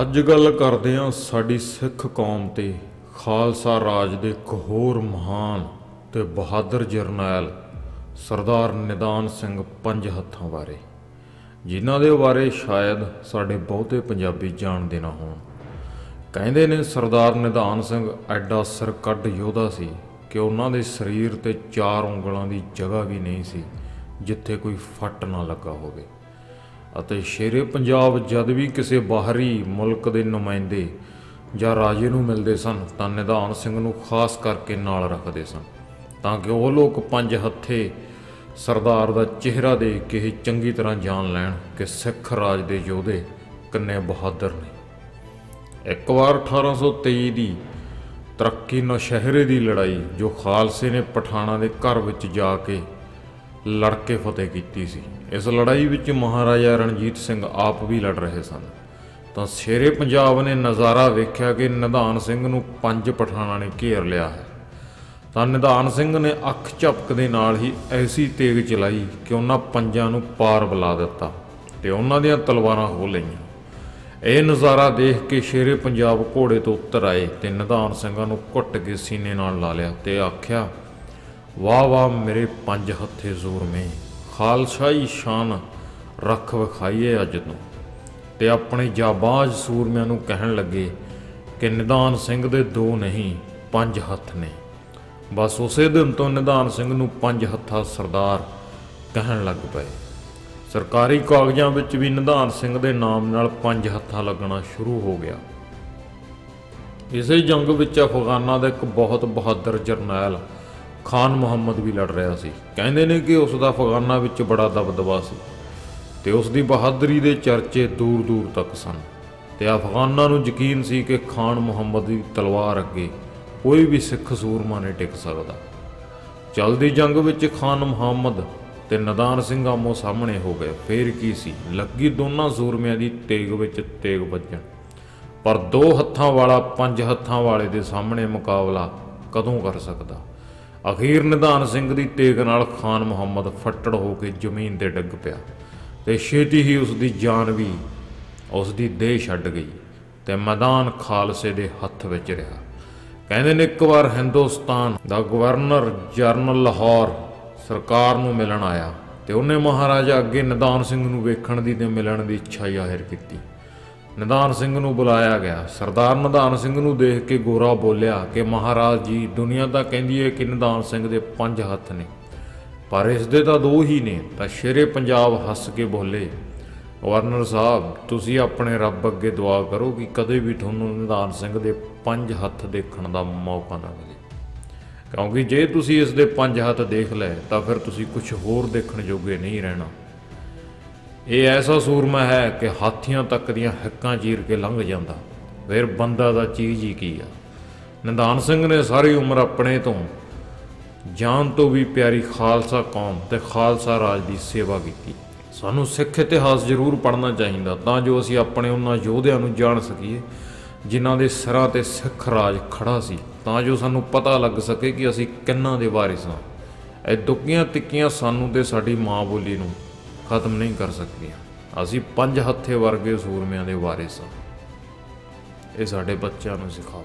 ਅੱਜ ਗੱਲ ਕਰਦੇ ਹਾਂ ਸਾਡੀ ਸਿੱਖ ਕੌਮ ਤੇ, ਖਾਲਸਾ ਰਾਜ ਦੇ ਇੱਕ ਹੋਰ ਮਹਾਨ ਤੇ ਬਹਾਦਰ ਜਰਨੈਲ ਸਰਦਾਰ ਨਿਦਾਨ ਸਿੰਘ ਪੰਜ ਹੱਥਾਂ ਬਾਰੇ, ਜਿਨ੍ਹਾਂ ਦੇ ਬਾਰੇ ਸ਼ਾਇਦ ਸਾਡੇ ਬਹੁਤੇ ਪੰਜਾਬੀ ਜਾਣਦੇ ਨਾ ਹੋਣ। ਕਹਿੰਦੇ ਨੇ ਸਰਦਾਰ ਨਿਦਾਨ ਸਿੰਘ ਐਡਾ ਸਰਕੱਢ ਯੋਧਾ ਸੀ ਕਿ ਉਹਨਾਂ ਦੇ ਸਰੀਰ ਤੇ ਚਾਰ ਉਂਗਲਾਂ ਦੀ ਜਗ੍ਹਾ ਵੀ ਨਹੀਂ ਸੀ ਜਿੱਥੇ ਕੋਈ ਫੱਟ ਨਾ ਲੱਗਾ ਹੋਵੇ। ਅਤੇ ਸ਼ੇਰੇ ਪੰਜਾਬ ਜਦ ਵੀ ਕਿਸੇ ਬਾਹਰੀ ਮੁਲਕ ਦੇ ਨੁਮਾਇੰਦੇ ਜਾਂ ਰਾਜੇ ਨੂੰ ਮਿਲਦੇ ਸਨ, ਤਾਂ ਨਿਧਾਨ ਸਿੰਘ ਨੂੰ ਖਾਸ ਕਰਕੇ ਨਾਲ ਰੱਖਦੇ ਸਨ, ਤਾਂ ਕਿ ਉਹ ਲੋਕ ਪੰਜ ਹੱਥੇ ਸਰਦਾਰ ਦਾ ਚਿਹਰਾ ਦੇਖ ਕੇ ਹੀ ਚੰਗੀ ਤਰ੍ਹਾਂ ਜਾਣ ਲੈਣ ਕਿ ਸਿੱਖ ਰਾਜ ਦੇ ਯੋਧੇ ਕਿੰਨੇ ਬਹਾਦਰ ਨੇ। ਇੱਕ ਵਾਰ 1823 ਦੀ ਤਰੱਕੀ ਨੌਸ਼ਹਿਰੇ ਦੀ ਲੜਾਈ, ਜੋ ਖਾਲਸੇ ਨੇ ਪਠਾਣਾ ਦੇ ਘਰ ਵਿੱਚ ਜਾ ਕੇ ਲੜ ਕੇ ਫਤਿਹ ਕੀਤੀ ਸੀ। ਇਸ ਲੜਾਈ ਵਿੱਚ ਮਹਾਰਾਜਾ ਰਣਜੀਤ ਸਿੰਘ ਆਪ ਵੀ ਲੜ ਰਹੇ ਸਨ। ਤਾਂ ਸ਼ੇਰੇ ਪੰਜਾਬ ਨੇ ਨਜ਼ਾਰਾ ਵੇਖਿਆ ਕਿ ਨਿਧਾਨ ਸਿੰਘ ਨੂੰ ਪੰਜ ਪਠਾਣਾ ਨੇ ਘੇਰ ਲਿਆ ਹੈ। ਤਾਂ ਨਿਧਾਨ ਸਿੰਘ ਨੇ ਅੱਖ ਝਪਕ ਦੇ ਨਾਲ ਹੀ ਐਸੀ ਤੇਗ ਚਲਾਈ ਕਿ ਉਹਨਾਂ ਪੰਜਾਂ ਨੂੰ ਪਾਰ ਬੁਲਾ ਦਿੱਤਾ ਤੇ ਉਹਨਾਂ ਦੀਆਂ ਤਲਵਾਰਾਂ ਹੋ ਲਈਆਂ। ਇਹ ਨਜ਼ਾਰਾ ਦੇਖ ਕੇ ਸ਼ੇਰੇ ਪੰਜਾਬ ਘੋੜੇ ਤੋਂ ਉੱਤਰ ਆਏ ਤੇ ਨਿਧਾਨ ਸਿੰਘਾਂ ਨੂੰ ਘੁੱਟ ਕੇ ਸੀਨੇ ਨਾਲ ਲਾ ਲਿਆ ਤੇ ਆਖਿਆ ਵਾਹ ਵਾਹ ਮੇਰੇ ਪੰਜ ਹੱਥੇ ਜ਼ੂਰਮੇ ਖਾਲਸਾਈ ਸ਼ਾਨ ਰੱਖ ਵਿਖਾਈਏ ਅੱਜ ਤੋਂ। ਤੇ ਆਪਣੇ ਜਾਬਾਜ਼ ਸੂਰਮਿਆਂ ਨੂੰ ਕਹਿਣ ਲੱਗੇ ਕਿ ਨਿਧਾਨ ਸਿੰਘ ਦੇ ਦੋ ਨਹੀਂ, ਪੰਜ ਹੱਥ ਨੇ। ਬਸ ਉਸੇ ਦਿਨ ਤੋਂ ਨਿਧਾਨ ਸਿੰਘ ਨੂੰ ਪੰਜ ਹੱਥਾ ਸਰਦਾਰ ਕਹਿਣ ਲੱਗ ਪਏ। ਸਰਕਾਰੀ ਕਾਗਜ਼ਾਂ ਵਿੱਚ ਵੀ ਨਿਧਾਨ ਸਿੰਘ ਦੇ ਨਾਮ ਨਾਲ ਪੰਜ ਹੱਥਾਂ ਲੱਗਣਾ ਸ਼ੁਰੂ ਹੋ ਗਿਆ। ਇਸੇ ਜੰਗ ਵਿੱਚ ਅਫਗਾਨਾਂ ਦਾ ਇੱਕ ਬਹੁਤ ਬਹਾਦਰ ਜਰਨੈਲ ਖਾਨ ਮੁਹੰਮਦ ਵੀ ਲੜ ਰਿਹਾ ਸੀ। ਕਹਿੰਦੇ ਨੇ ਕਿ ਉਸ ਦਾ ਅਫਗਾਨਾਂ ਵਿੱਚ ਬੜਾ ਦਬਦਬਾ ਸੀ ਤੇ ਉਸ ਦੀ ਬਹਾਦਰੀ ਦੇ ਚਰਚੇ ਦੂਰ ਦੂਰ ਤੱਕ ਸਨ। ਤੇ ਅਫਗਾਨਾਂ ਨੂੰ ਯਕੀਨ ਸੀ ਕਿ ਖਾਨ ਮੁਹੰਮਦ ਦੀ ਤਲਵਾਰ ਅੱਗੇ ਕੋਈ ਵੀ ਸਿੱਖ ਸੂਰਮਾ ਨਹੀਂ ਟਿਕ ਸਕਦਾ। ਚਲਦੀ ਜੰਗ ਵਿੱਚ ਖਾਨ ਮੁਹੰਮਦ ਤੇ ਨਦਾਨ ਸਿੰਘ ਆਮੋ ਸਾਹਮਣੇ ਹੋ ਗਏ। ਫੇਰ ਕੀ ਸੀ? ਲੱਗੀ ਦੋਨਾਂ ਸੂਰਮਿਆਂ ਦੀ ਤੇਗ ਵਿੱਚ ਤੇਗ ਵੱਜਣ। ਪਰ ਦੋ ਹੱਥਾਂ ਵਾਲਾ ਪੰਜ ਹੱਥਾਂ ਵਾਲੇ ਦੇ ਸਾਹਮਣੇ ਮੁਕਾਬਲਾ ਕਦੋਂ ਕਰ ਸਕਦਾ? ਅਖੀਰ ਨਿਧਾਨ ਸਿੰਘ ਦੀ ਤੇਗ ਨਾਲ ਖਾਨ ਮੁਹੰਮਦ ਫੱਟੜ ਹੋ ਕੇ ਜ਼ਮੀਨ ਤੇ ਡਿੱਗ ਪਿਆ ਤੇ ਛੇਤੀ ਹੀ ਉਸ ਦੀ ਜਾਨ ਵੀ ਉਸ ਦੀ ਦੇਹ ਛੱਡ ਗਈ ਤੇ ਮੈਦਾਨ ਖਾਲਸੇ ਦੇ ਹੱਥ ਵਿੱਚ ਰਿਹਾ। ਕਹਿੰਦੇ ਨੇ ਇੱਕ ਵਾਰ ਹਿੰਦੁਸਤਾਨ ਦਾ ਗਵਰਨਰ ਜਨਰਲ ਲਾਹੌਰ ਸਰਕਾਰ ਨੂੰ ਮਿਲਣ ਆਇਆ ਤੇ ਉਹਨੇ ਮਹਾਰਾਜਾ ਅੱਗੇ ਨਿਧਾਨ ਸਿੰਘ ਨੂੰ ਵੇਖਣ ਦੀ ਤੇ ਮਿਲਣ ਦੀ ਇੱਛਾ ਜ਼ਾਹਿਰ ਕੀਤੀ। ਨਿਧਾਨ ਸਿੰਘ ਨੂੰ ਬੁਲਾਇਆ ਗਿਆ। ਸਰਦਾਰ ਨਿਧਾਨ ਸਿੰਘ ਨੂੰ ਦੇਖ ਕੇ ਗੋਰਾ ਬੋਲਿਆ ਕਿ ਮਹਾਰਾਜ ਜੀ, ਦੁਨੀਆ ਤਾਂ ਕਹਿੰਦੀ ਹੈ ਕਿ ਨਿਧਾਨ ਸਿੰਘ ਦੇ ਪੰਜ ਹੱਥ ਨੇ। ਪਰ ਇਸ ਦੇ ਤਾਂ ਦੋ ਹੀ ਨੇ, ਤਾਂ ਸ਼ੇਰੇ ਪੰਜਾਬ ਹੱਸ ਕੇ ਬੋਲੇ ਗਵਰਨਰ ਸਾਹਿਬ, ਤੁਸੀਂ ਆਪਣੇ ਰੱਬ ਅੱਗੇ ਦੁਆ ਕਰੋ ਕਿ ਕਦੇ ਵੀ ਤੁਹਾਨੂੰ ਨਿਧਾਨ ਸਿੰਘ ਦੇ ਪੰਜ ਹੱਥ ਦੇਖਣ ਦਾ ਮੌਕਾ ਨਾ ਮਿਲੇ। ਕਿਉਂਕਿ ਜੇ ਤੁਸੀਂ ਇਸ ਦੇ ਪੰਜ ਹੱਥ ਦੇਖ ਲਏ ਤਾਂ ਫਿਰ ਤੁਸੀਂ ਕੁਝ ਹੋਰ ਦੇਖਣ ਜੋਗੇ ਨਹੀਂ ਰਹਿਣਾ। ਇਹ ਐਸਾ ਸੂਰਮਾ ਹੈ ਕਿ ਹਾਥੀਆਂ ਤੱਕ ਦੀਆਂ ਹੱਕਾਂ ਚੀਰ ਕੇ ਲੰਘ ਜਾਂਦਾ। ਫਿਰ ਬੰਦਾ ਦਾ ਚੀਜ਼ ਹੀ ਕੀ ਆ? ਨਿਧਾਨ ਸਿੰਘ ਨੇ ਸਾਰੀ ਉਮਰ ਆਪਣੇ ਤੋਂ ਜਾਨ ਤੋਂ ਵੀ ਪਿਆਰੀ ਖਾਲਸਾ ਕੌਮ ਤੇ ਖਾਲਸਾ ਰਾਜ ਦੀ ਸੇਵਾ ਕੀਤੀ। ਸਾਨੂੰ ਸਿੱਖ ਇਤਿਹਾਸ ਜ਼ਰੂਰ ਪੜ੍ਹਨਾ ਚਾਹੀਦਾ ਤਾਂ ਜੋ ਅਸੀਂ ਆਪਣੇ ਉਹਨਾਂ ਯੋਧਿਆਂ ਨੂੰ ਜਾਣ ਸਕੀਏ, ਜਿਨ੍ਹਾਂ ਦੇ ਸਿਰਾਂ ਤੇ ਸਿੱਖ ਰਾਜ ਖੜਾ ਸੀ। ਤਾਂ ਜੋ ਸਾਨੂੰ ਪਤਾ ਲੱਗ ਸਕੇ ਕਿ ਅਸੀਂ ਕਿੰਨਾਂ ਦੇ ਵਾਰਿਸ ਹਾਂ। ਇਹ ਦੁੱਕੀਆਂ ਤਿੱਕੀਆਂ ਸਾਨੂੰ ਤੇ ਸਾਡੀ ਮਾਂ ਬੋਲੀ ਨੂੰ ਖਤਮ ਨਹੀਂ ਕਰ ਸਕਦੀਆਂ। ਅਸੀਂ ਪੰਜ ਹੱਥੇ ਵਰਗੇ ਸੂਰਮਿਆਂ ਦੇ ਵਾਰਿਸ ਹਾਂ। ਇਹ ਸਾਡੇ ਬੱਚਿਆਂ ਨੂੰ ਸਿਖਾਓ।